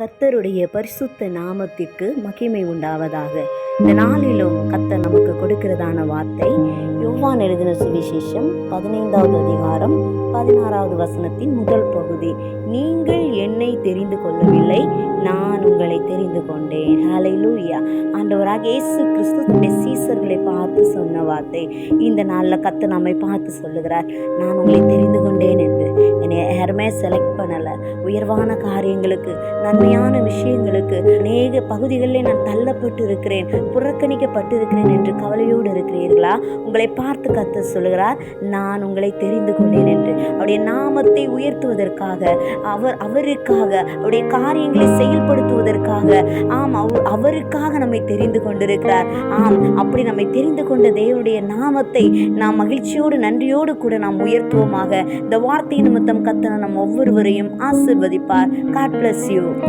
கர்த்தருடைய பரிசுத்த நாமத்திற்கு மகிமை உண்டாவதாக. இந்த நாளிலும் கர்த்தர் நமக்கு கொடுக்கிறதான வார்த்தை யோவான் எழுதின சுவிசேஷம் பதினைந்தாவது அதிகாரம் பதினாறாவது வசனத்தின் முதல் பகுதி. நீங்கள் என்னை தெரிந்து கொள்ளவில்லை நான் உங்களை தெரிந்து கொண்டேன். ஹalleluya ஆண்டவராக இயேசு கிறிஸ்து தன்னுடைய சீசர்களை பார்த்து சொன்ன வார்த்தை. இந்த நாளில் கத்து நம்மை பார்த்து சொல்லுகிறார் நான் உங்களை தெரிந்து கொண்டேன் என்று. செலக்ட் பண்ணலை. உயர்வான காரியங்களுக்கு நன்மையான விஷயங்களுக்கு அநேக பகுதிகளிலே நான் தள்ளப்பட்டு இருக்கிறேன் புறக்கணிக்கப்பட்டு இருக்கிறேன் என்று கவலையோடு இருக்கிறீர்களா? உங்களை பார்த்து கத்த சொல்லுகிறார் நான் உங்களை தெரிந்து கொண்டேன் என்று. அவருடைய நாமத்தை உயர்த்துவதற்காக அவர் அவருக்காக அவருடைய காரியங்களை செயல்படுத்துவதற்காக ஆம் அவர் அவருக்காக நம்மை தெரிந்து கொண்டிருக்கிறார். ஆம் அப்படி நம்மை தெரிந்து கொண்ட தேவனுடைய நாமத்தை நாம் மகிழ்ச்சியோடு நன்றியோடு கூட நாம் உயர்த்துவோமாக. இந்த வார்த்தை நிமித்தம் கத்தன நம்ம ஒவ்வொருவரையும் ஆசிர்வதிப்பார். God bless you